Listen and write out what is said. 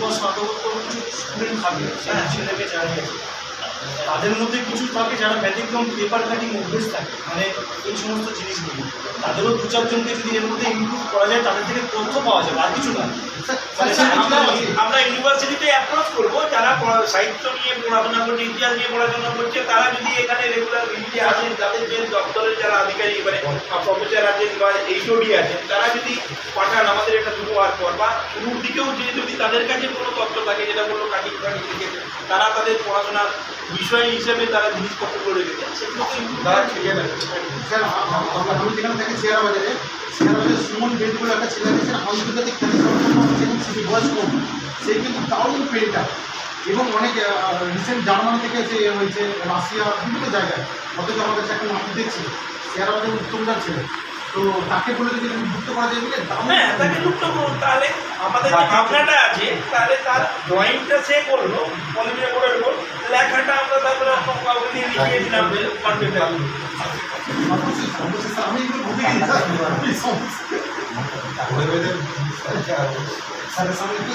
বা স্নাতকোত্তর কিছু স্টুডেন্ট থাকে ছেলে মেয়ে যারা তাদের মধ্যে কিছু থাকে যারা ব্যতিক্রম পেপার কাটিং অভ্যেস থাকে মানে এই সমস্ত জিনিসগুলো। তাদেরও দু চারজনকে যদি এর মধ্যে ইনক্লুড করা যায় তাদের থেকে তথ্য পাওয়া যাবে আর কিছু না। মানে আমরা ইউনিভার্সিটিতে অ্যাপ্রোচ করব যারা সাহিত্য নিয়ে পড়াশোনা করছে ইতিহাস নিয়ে পড়াশোনা করছে তারা যদি এখানে রেগুলার আধিকারিক মানে প্রফেসর আছেন বা এইচওডি আছেন তারা যদি পাঠান আমাদের এটা শুরু হওয়ার পর বা শুরুর দিকেও যে যদি তাদের কাছে কোনো তথ্য থাকে যেটা বলল কাটিং লিখেছে তারা তাদের পড়াশোনার বিষয় হিসেবে তারা জিনিসপত্রগুলো রেখেছেন সেগুলোকে তারা করা স্যার আমি যেখানে থাকি শেয়ার বাজারে। শেয়ার বাজারে সুমন বেদ বলে একটা ছেলে আছে আন্তর্জাতিক খ্যাতি সম্পন্ন সেখানে বয়স কম সে কিন্তু দারুণ পেন্টার এবং অনেক রিসেন্ট জার্মান থেকে সে হয়েছে রাশিয়া বিভিন্ন জায়গায়। অথচ আমার কাছে একটা নাম দেখছি বাজারে উত্তমদার ছেলে তো তাকে বলে যদি তুমি যুক্ত করা যায় হ্যাঁ তাকে করুন তাহলে আমাদের যে ভাবনাটা আছে তাহলে তার ড্রয়িংটা সে করল পলিমিয়া করে দেবো লেখাটা আমরা তারপরে কাউকে দিয়ে লিখিয়ে দিলাম অবশ্যই আমি এগুলো ভুলে গেছি স্যারের সামনে একটু